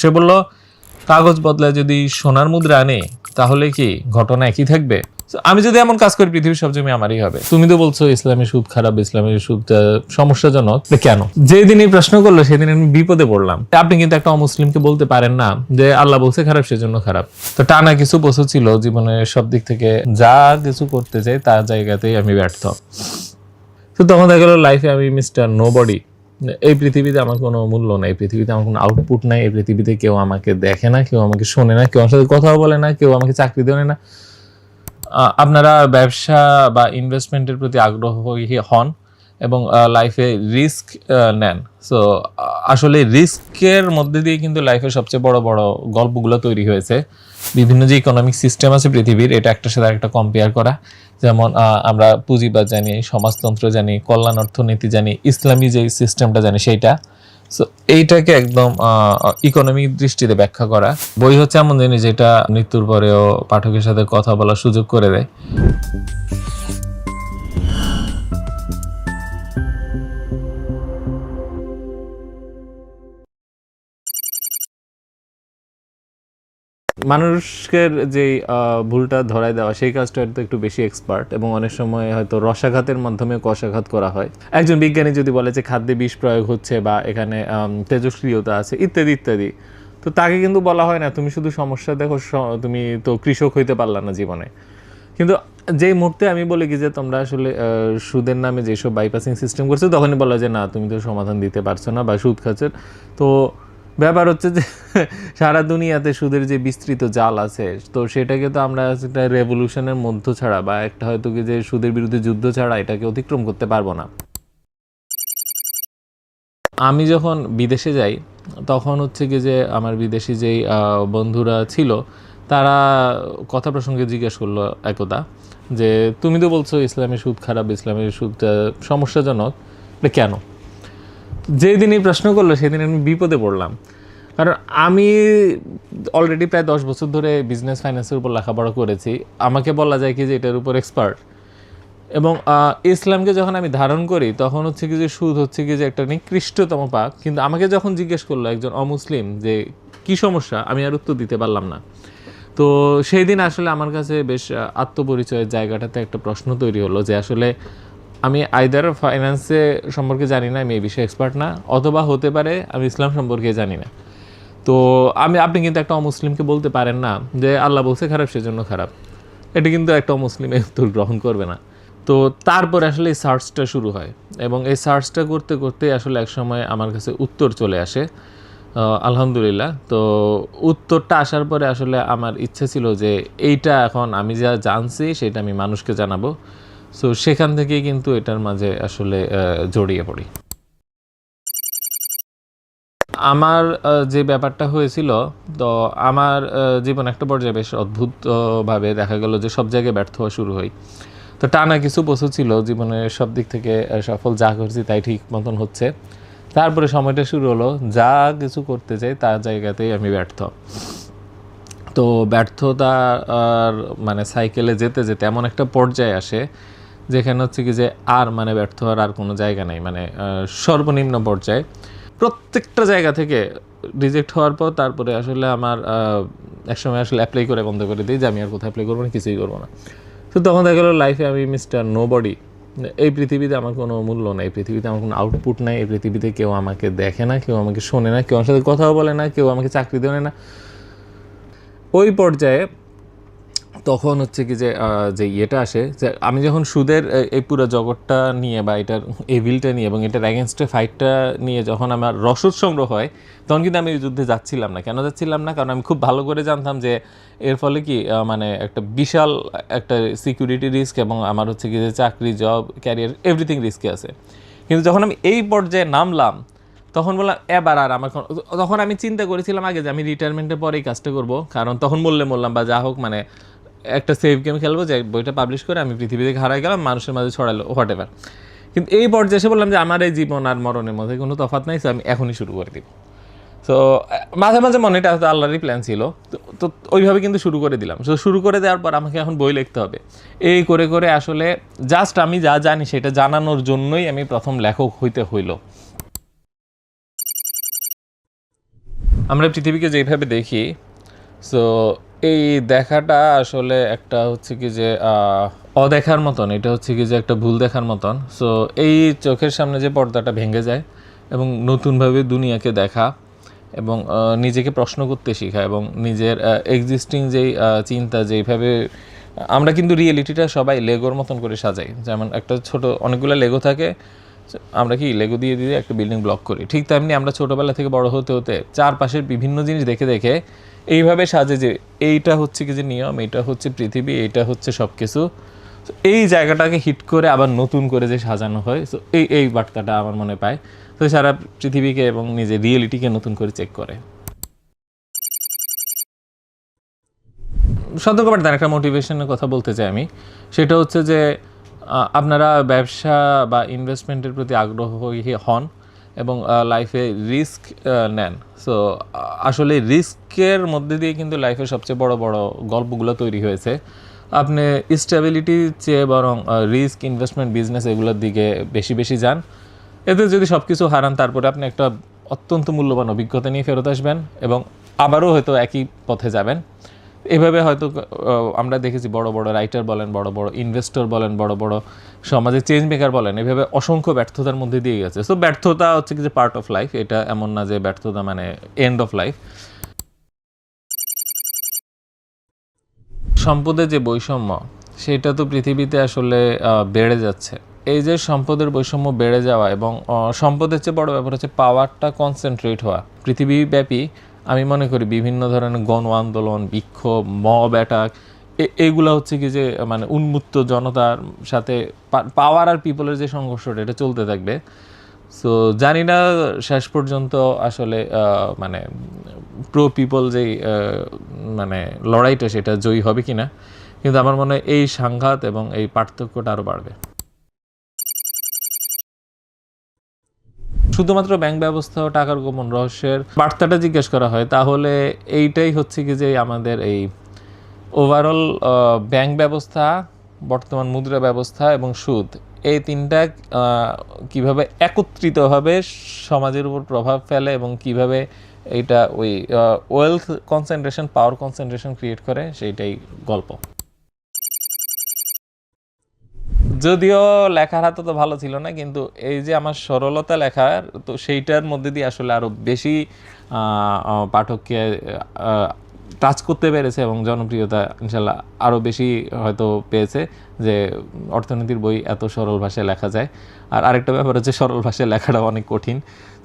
সে বলল কাগজ বদলায় যদি সোনার মুদ্রা আনে তাহলে কি ঘটনা একই থাকবে? আমি যদি এমন কাজ করি পৃথিবীর সব জমি আমারই হবে। তুমি তো বলছো ইসলামের সুদ খারাপ ইসলামের সুদ সমস্যাজনক কেন? যেদিন এই প্রশ্ন করল সেদিন আমি বিপদে পড়লাম। আপনি কিন্তু একটা অমুসলিমকে বলতে পারেন না যে আল্লাহ বলছে খারাপ সেজন্য খারাপ। তো টানা কিছু বছর ছিল জীবনের সব দিক থেকে যা কিছু করতে চাই তার জায়গাতেই আমি ব্যর্থ। তো তখন দেখা গেলো লাইফে আমি মিস্টার নো বডি এই পৃথিবীতে আমার কোনো মূল্য নাই পৃথিবীতে আমার কোনো আউটপুট নাই, এই পৃথিবীতে কেউ আমাকে দেখে না, কেউ আমাকে শোনে না, কেউ আমার সাথে কথাও বলে না, কেউ আমাকে চাকরি দেয় না। আপনারা ব্যবসা বা ইনভেস্টমেন্টের প্রতি আগ্রহী হন এবং লাইফে রিস্ক নেন। সো আসলে রিস্কের মধ্যে দিয়ে কিন্তু লাইফের সবচেয়ে বড় বড় গল্পগুলো তৈরি হয়েছে। বিভিন্ন যে ইকোনমিক সিস্টেম আছে পৃথিবীর, এটা একটার সাথে একটা কম্পেয়ার করা। যেমন আমরা পুঁজিবাদ জানি, সমাজতন্ত্র জানি, কল্যাণ অর্থনীতি জানি, ইসলামী যে সিস্টেমটা জানি সেইটা। সো এইটাকে একদম ইকোনমিক দৃষ্টিতে ব্যাখ্যা করা। বই হচ্ছে এমন জিনিস যেটা মৃত্যুর পরেও পাঠকের সাথে কথা বলার সুযোগ করে দেয়। মানুষের যে ভুলটা ধরায় দেওয়া, সেই কাজটা তো একটু বেশি এক্সপার্ট এবং অনেক সময় হয়তো রসাঘাতের মাধ্যমে কষাঘাত করা হয়। একজন বিজ্ঞানী যদি বলে যে খাদ্যে বিষ প্রয়োগ হচ্ছে বা এখানে তেজস্ক্রিয়তা আছে, ইত্যাদি ইত্যাদি, তো তাকে কিন্তু বলা হয় না, তুমি শুধু সমস্যা দেখো তুমি তো কৃষক হইতে পারলা না জীবনে। কিন্তু যেই মুহূর্তে আমি বলি কি যে, তোমরা আসলে সুদের নামে যেসব বাইপাসিং সিস্টেম করছ, তখনই বলা যে না, তুমি তো সমাধান দিতে পারছ না বা সুদ খাচ্ছের তো ব্যাপার হচ্ছে যে সারা দুনিয়াতে সুদের যে বিস্তৃত জাল আছে, তো সেটাকে তো আমরা একটা রেভলিউশনের মধ্য ছাড়া বা একটা হয়তো কি যে সুদের বিরুদ্ধে যুদ্ধ ছাড়া এটাকে অতিক্রম করতে পারব না। আমি যখন বিদেশে যাই, তখন হচ্ছে কি যে আমার বিদেশি যেই বন্ধুরা ছিল, তারা কথা প্রসঙ্গে জিজ্ঞেস করল একদা যে, তুমি তো বলছো ইসলামের সুদ খারাপ, ইসলামের সুদটা সমস্যাজনক কেন? যেদিন এই প্রশ্ন করল, সেদিন আমি বিপদে পড়লাম। কারণ আমি অলরেডি প্রায় দশ বছর ধরে বিজনেস ফাইন্যান্সের উপর লেখাপড়া করেছি। আমাকে বলা যায় কি যে এটার উপর এক্সপার্ট এবং ইসলামকে যখন আমি ধারণ করি, তখন হচ্ছে কি যে সুদ হচ্ছে কি যে একটা নিকৃষ্টতম পাপ। কিন্তু আমাকে যখন জিজ্ঞেস করল একজন অমুসলিম যে, কি সমস্যা? আমি আর উত্তর দিতে পারলাম না। তো সেই দিন আসলে আমার কাছে বেশ আত্মপরিচয়ের জায়গাটাতে একটা প্রশ্ন তৈরি হলো যে আসলে আমি আইদার ফাইন্যান্সে সম্পর্কে জানি না, আমি এই বিষয়ে এক্সপার্ট না, অথবা হতে পারে আমি ইসলাম সম্পর্কে জানি না। তো আমি, আপনি কিন্তু একটা অমুসলিমকে বলতে পারেন না যে আল্লাহ বলছে খারাপ, সেজন্য খারাপ। এটা কিন্তু একটা মুসলিম উত্তর গ্রহণ করবে না। তো তারপর আসলে এই সার্চটা শুরু হয় এবং এই সার্চটা করতে করতে আসলে এক সময় আমার কাছে উত্তর চলে আসে। আলহামদুলিল্লাহ। তো উত্তরটা আসার পরে আসলে আমার ইচ্ছে ছিল যে এইটা এখন আমি যা জানছি সেটা আমি মানুষকে জানাব। সো সেখান থেকেই কিন্তু এটার মাঝে আসলে জড়িয়ে পড়ি। আমার যে ব্যাপারটা হয়েছিল, তো আমার জীবন একটা পর্যায়ে বেশ অদ্ভুতভাবে দেখা গেল যে সব জায়গায় ব্যর্থ হওয়া শুরু হয়। তো টানা কিছু বছর ছিল, জীবনের সব দিক থেকে সফল, যা করছি তাই ঠিক মতন হচ্ছে। তারপরে সময়টা শুরু হলো, যা কিছু করতে চাই তার জায়গাতেই আমি ব্যর্থ। তো ব্যর্থতা, আর মানে সাইকেলে যেতে যেতে এমন একটা পর্যায়ে আসে, যেখানে হচ্ছে কি যে আর মানে ব্যর্থ হওয়ার আর কোনো জায়গা নেই। মানে সর্বনিম্ন পর্যায়ে। প্রত্যেকটা জায়গা থেকে রিজেক্ট হওয়ার পর তারপরে আসলে আমার একসময় আসলে অ্যাপ্লাই করে বন্ধ করে দিই যে আমি আর কোথাও অ্যাপ্লাই করব না, কিছুই করব না। তো তখন দেখা গেলো লাইফে আমি মিস্টার নো বডি এই পৃথিবীতে আমার কোনো মূল্য নাই, এই পৃথিবীতে আমার কোনো আউটপুট নাই, এই পৃথিবীতে কেউ আমাকে দেখে না, কেউ আমাকে শোনে না, কেউ আমার সাথে কথাও বলে না, কেউ আমাকে চাকরি দেয় না। ওই পর্যায়ে তখন হচ্ছে কি যে যে ইয়েটা আসে, যে আমি যখন সুদের এই পুরো জগৎটা নিয়ে বা এটার এভিলটা নিয়ে এবং এটার অ্যাগেনস্টে ফাইটটা নিয়ে যখন আমার রসদ সংগ্রহ হয়, তখন কিন্তু আমি এই যুদ্ধে যাচ্ছিলাম না। কেন যাচ্ছিলাম না? কারণ আমি খুব ভালো করে জানতাম যে এর ফলে কি মানে একটা বিশাল একটা সিকিউরিটি রিস্ক এবং আমার হচ্ছে কি যে চাকরি জব ক্যারিয়ার এভরিথিং রিস্কে আছে। কিন্তু যখন আমি এই পর্যায়ে নামলাম, তখন বললাম, এবার আর আমার তখন আমি চিন্তা করেছিলাম আগে যে আমি রিটায়ারমেন্টের পরে এই কাজটা করব। কারণ তখন বললে বললাম বা যা হোক মানে একটা সেফ গেম খেলব যে বইটা পাবলিশ করে আমি পৃথিবী থেকে হারাই গেলাম, মানুষের মাঝে ছড়ালো হোয়াট এভার কিন্তু এই পর্যায়ে এসে বললাম যে আমার এই জীবন আর মরণের মধ্যে কোনো তফাৎ নাই, so আমি এখনই শুরু করে দিব। তো মাঝে মাঝে মনে, এটা হয়তো আল্লাহরই প্ল্যান ছিল, তো- ওইভাবে কিন্তু শুরু করে দিলাম। তো শুরু করে দেওয়ার পর আমাকে এখন বই লিখতে হবে। এই করে করে আসলে জাস্ট আমি যা জানি সেটা জানানোর জন্যই আমি প্রথম লেখক হইতে হইল। আমরা পৃথিবীকে যেইভাবে দেখি সো এই দেখাটা আসলে একটা হচ্ছে কি যে অদেখার মতন। এটা হচ্ছে কি যে একটা ভুল দেখার মতন। সো এই চোখের সামনে যে পর্দাটা ভেঙে যায় এবং নতুনভাবে দুনিয়াকে দেখা এবং নিজেকে প্রশ্ন করতে শেখা এবং নিজের এক্সিস্টিং যেই চিন্তা যেইভাবে, আমরা কিন্তু রিয়েলিটিটা সবাই লেগোর মতন করে সাজাই। যেমন একটা ছোট, অনেকগুলো লেগো থাকে। আমরা কি লেগো দিয়ে দিয়ে একটা বিল্ডিং ব্লক করি? ঠিক তেমনি আমরা ছোটোবেলা থেকে বড় হতে হতে চারপাশের বিভিন্ন জিনিস দেখে দেখে এইভাবে সাজে যে এইটা হচ্ছে কি যে নিয়ম এটা হচ্ছে পৃথিবী, এইটা হচ্ছে সব কিছু এই জায়গাটাকে হিট করে আবার নতুন করে যে সাজানো হয় সো এই এই বার্তাটা আমার মনে পায়। তো সারা পৃথিবীকে এবং নিজের রিয়েলিটিকে নতুন করে চেক করে। সতর্কবার্তার একটা মোটিভেশনের কথা বলতে চাই আমি। সেটা হচ্ছে যে আপনারা ব্যবসা বা ইনভেস্টমেন্টের প্রতি আগ্রহী হন এবং লাইফে রিস্ক নেন। সো আসলে রিস্কের মধ্যে দিয়ে কিন্তু লাইফে সবচেয়ে বড় বড় গল্পগুলো তৈরি হয়েছে। আপনি স্টেবিলিটির চেয়ে বরং রিস্ক ইনভেস্টমেন্ট বিজনেস এগুলোর দিকে বেশি বেশি যান। এতে যদি সব কিছু হারান, তারপরে আপনি একটা অত্যন্ত মূল্যবান অভিজ্ঞতা নিয়ে ফেরত আসবেন এবং আবারও হয়তো একই পথে যাবেন। এভাবে হয়তো আমরা দেখেছি বড় বড় রাইটার বলেন, বড় বড় ইনভেস্টর বলেন, বড় বড় সমাজে চেঞ্জ মেকার বলেন, এভাবে অসংখ্য ব্যর্থতার মধ্যে দিয়ে গেছে। সো ব্যর্থতা হচ্ছে যে পার্ট অফ লাইফ এটা এমন না যে ব্যর্থতা মানে এন্ড অফ লাইফ সম্পদের যে বৈষম্য, সেটা তো পৃথিবীতে আসলে বেড়ে যাচ্ছে। এই যে সম্পদের বৈষম্য বেড়ে যাওয়া এবং সম্পদের চেয়ে বড় ব্যাপার হচ্ছে পাওয়ারটা কনসেন্ট্রেট হওয়া। পৃথিবীব্যাপী আমি মনে করি বিভিন্ন ধরনের গণ আন্দোলন বিক্ষোভ মব অ্যাটাক এগুলো হচ্ছে কি যে মানে উন্মুক্ত জনতার সাথে পাওয়ার আর পিপলের যে সংঘর্ষটা এটা চলতে থাকবে। সো জানি না শেষ পর্যন্ত আসলে মানে প্রো পিপল আহ, মানে লড়াইটা সেটা জয়ী হবে কি না কিন্তু আমার মনে হয় এই সাংঘাত এবং এই পার্থক্যটা আরও বাড়বে। শুধুমাত্র ব্যাংক ব্যবস্থা ও টাকার গোপন রহস্যের বার্তাটা জিজ্ঞেস করা হয়, তাহলে এইটাই হচ্ছে কি যে আমাদের এই ওভারঅল ব্যাংক ব্যবস্থা, বর্তমান মুদ্রা ব্যবস্থা এবং সুদ, এই তিনটা কীভাবে একত্রিতভাবে সমাজের উপর প্রভাব ফেলে এবং কীভাবে এটা ওই wealth concentration power concentration create করে সেইটাই গল্প। যদিও লেখার হাতে তো ভালো ছিল না, কিন্তু এই যে আমার সরলতা লেখার তো সেইটার মধ্যে দিয়ে আসলে আরও বেশি পাঠককে টাচ করতে পেরেছে এবং জনপ্রিয়তা ইনশাল্লাহ আরও বেশি হয়তো পেয়েছে যে অর্থনীতির বই এত সরল ভাষায় লেখা যায়। আর আরেকটা ব্যাপার হচ্ছে সরল ভাষায় লেখাটা অনেক কঠিন।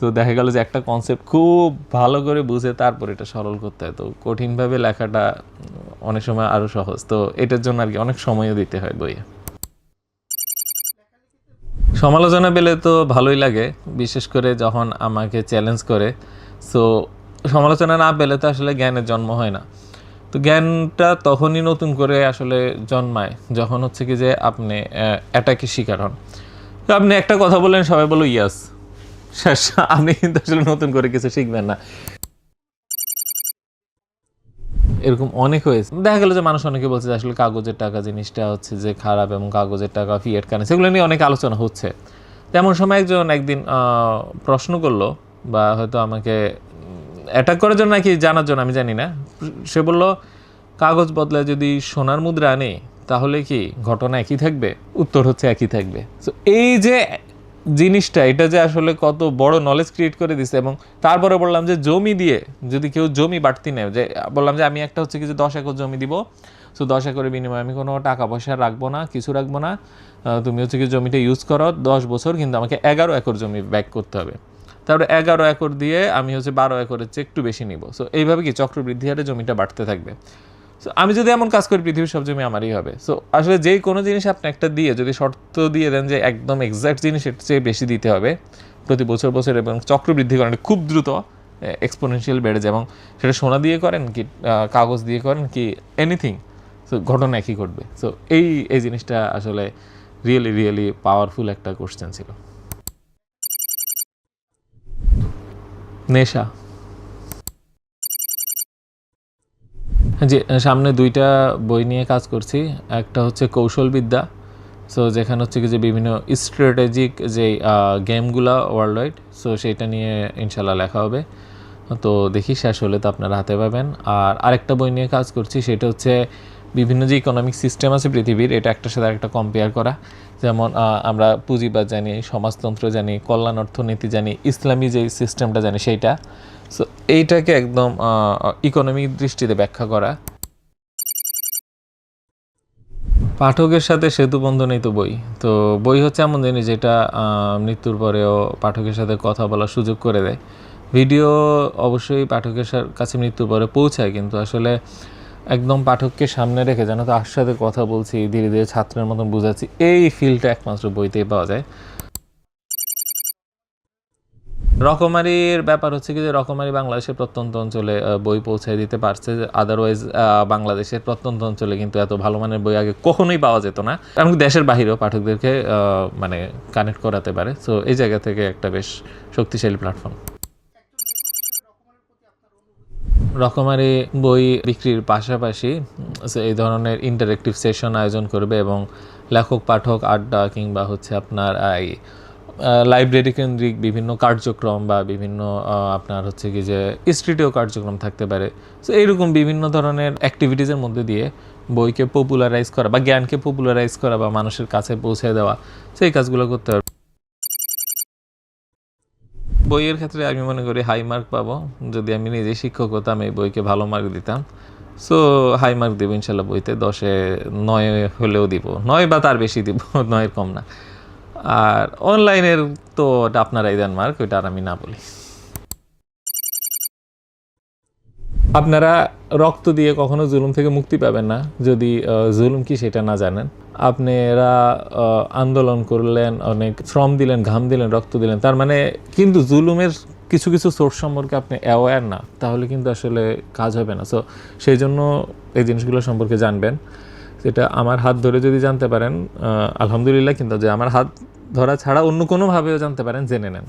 তো দেখা গেল যে একটা কনসেপ্ট খুব ভালো করে বুঝে তারপর এটা সরল করতে হয়। তো কঠিনভাবে লেখাটা অনেক সময় আরও সহজ। তো এটার জন্য আর কি অনেক সময়ও দিতে হয় বইয়ে। সমালোচনা পেলে তো ভালোই লাগে, বিশেষ করে যখন আমাকে চ্যালেঞ্জ করে। সো সমালোচনা না পেলে তো আসলে জ্ঞানের জন্ম হয় না। তো জ্ঞানটা তখনই নতুন করে আসলে জন্মায়, যখন হচ্ছে কি যে আপনি অ্যাটাকে শিকার হন। তো আপনি একটা কথা বললেন, সবাই বলো ইয়াস আপনি কিন্তু আসলে নতুন করে কিছু শিখবেন না। এরকম অনেক হয়েছে। দেখা গেল যে মানুষ অনেকে বলছে যে আসলে কাগজের টাকা জিনিসটা হচ্ছে যে খারাপ এবং কাগজের টাকা ফিয়েট কানে সেগুলো নিয়ে অনেক আলোচনা হচ্ছে। তেমন সময় একজন একদিন প্রশ্ন করল বা হয়তো আমাকে অ্যাটাক করার জন্য নাকি জানার জন্য, আমি জানি না। সে বলল, কাগজ বদলে যদি সোনার মুদ্রা আনে, তাহলে কি ঘটনা একই থাকবে? উত্তর হচ্ছে একই থাকবে। তো এই যে জিনিসটা, এটা যে আসলে কত বড় নলেজ ক্রিয়েট করে দিছে এবং তারপরে বললাম যে জমি দিয়ে যদি কেউ জমি বাড়তি নেয়, যে বললাম যে আমি একটা হচ্ছে কি যে দশ একর জমি দিব সো দশ একরের বিনিময়ে আমি কোনো টাকা পয়সা রাখব না, কিছু রাখব না তুমি হচ্ছে কি জমিটা ইউজ করো দশ বছর, কিন্তু আমাকে এগারো একর জমি ব্যাক করতে হবে। তারপরে এগারো একর দিয়ে আমি হচ্ছে বারো একরের চেয়ে একটু বেশি নিব। সো এইভাবে কি চক্রবৃদ্ধি হারে জমিটা বাড়তে থাকবে? সো আমি যদি এমন কাজ করি, পৃথিবীর সব জমি আমারই হবে। সো আসলে যেই কোনো জিনিস আপনি একটা দিয়ে, যদি শর্ত দিয়ে দেন যে একদম এক্সাক্ট জিনিস এর চেয়ে বেশি দিতে হবে, প্রতি বছর বছর এবং চক্রবৃদ্ধি করেন খুব দ্রুত এক্সপোনেনশিয়াল বেড়ে যায় এবং সেটা সোনা দিয়ে করেন কি কাগজ দিয়ে করেন কি এনিথিং সো ঘটনা একই ঘটবে। সো এই এই জিনিসটা আসলে রিয়েলি রিয়েলি পাওয়ারফুল একটা কোশ্চেন ছিল। নেশা। জি, সামনে দুইটা বই নিয়ে কাজ করছি। একটা হচ্ছে কৌশলবিদ্যা সো যেখানে হচ্ছে কি যে বিভিন্ন স্ট্র্যাটেজিক যে গেমগুলা ওয়ার্ল্ড ওয়াইড সো সেইটা নিয়ে ইনশাল্লাহ লেখা হবে। তো দেখি শেষ হলে তো আপনারা হাতে পাবেন। আর আরেকটা বই নিয়ে কাজ করছি, সেটা হচ্ছে বিভিন্ন যে ইকোনমিক সিস্টেম আছে পৃথিবীর, এটা একটার সাথে আরেকটা কম্পেয়ার করা। যেমন আমরা পুঁজিবাদ জানি, সমাজতন্ত্র জানি, কল্যাণ অর্থনীতি জানি, ইসলামী যে সিস্টেমটা জানি, সেইটা। সো এইটাকে একদম ইকোনমিক দৃষ্টিতে ব্যাখ্যা করা। পাঠকের সাথে সেতু বন্ধনই তো বই। তো বই হচ্ছে এমন জিনিস যেটা মৃত্যুর পরেও পাঠকের সাথে কথা বলার সুযোগ করে দেয়। ভিডিও অবশ্যই পাঠকের কাছে মৃত্যুর পরে পৌঁছায়, কিন্তু আসলে একদম পাঠককে সামনে রেখে যেন তার সাথে কথা বলছি, ধীরে ধীরে ছাত্রের মতন বুঝাচ্ছি, এই ফিলটা একমাত্র বইতেই পাওয়া যায়। রকমারির ব্যাপার হচ্ছে কি যে রকমারি বাংলাদেশের প্রত্যন্ত অঞ্চলে বই পৌঁছায় দিতে পারছে আদারওয়াইজ বাংলাদেশের প্রত্যন্ত অঞ্চলে কিন্তু এত ভালো মানের বই আগে কখনোই পাওয়া যেত না। এমনকি দেশের বাহিরেও পাঠকদেরকে মানে কানেক্ট করাতে পারে। সো এই জায়গা থেকে একটা বেশ শক্তিশালী প্ল্যাটফর্ম রকমারি বই বিক্রির পাশাপাশি এই ধরনের ইন্টারেক্টিভ সেশন আয়োজন করবে এবং লেখক, পাঠক, আড্ডা কিংবা হচ্ছে আপনার এই লাইব্রেরি কেন্দ্রিক বিভিন্ন কার্যক্রম বা বিভিন্ন আপনার হচ্ছে কি যে স্ট্রিটেও কার্যক্রম থাকতে পারে। সো এইরকম বিভিন্ন ধরনের অ্যাক্টিভিটিসের মধ্যে দিয়ে বইকে পপুলারাইজ করা বা জ্ঞানকে পপুলারাইজ করা বা মানুষের কাছে পৌঁছে দেওয়া, সেই কাজগুলো করতে হবে। বইয়ের ক্ষেত্রে আমি মনে করি হাই মার্ক পাবো। যদি আমি নিজে শিক্ষক হতাম, এই বইকে ভালো মার্ক দিতাম। সো হাই মার্ক দেবো ইনশাল্লাহ বইতে। দশে নয় হলেও দিব। নয় বা তার বেশি দিব, নয়ের কম না। আর অনলাইনের তো আপনারাই দেন, মার্ক, ওইটা আর আমি না বলি। আপনারা রক্ত দিয়ে কখনো জুলুম থেকে মুক্তি পাবেন না, যদি জুলুম কি সেটা না জানেন। আপনারা আন্দোলন করলেন, অনেক শ্রম দিলেন, ঘাম দিলেন, রক্ত দিলেন, তার মানে কিন্তু জুলুমের কিছু কিছু সোর্স সম্পর্কে আপনি অ্যাওয়্যার না, তাহলে কিন্তু আসলে কাজ হবে না। সো সেই জন্য এই জিনিসগুলো সম্পর্কে জানবেন। সেটা আমার হাত ধরে যদি জানতে পারেন আলহামদুলিল্লাহ কিন্তু যে আমার হাত ধরা ছাড়া অন্য কোনোভাবেও জানতে পারেন, জেনে নেন।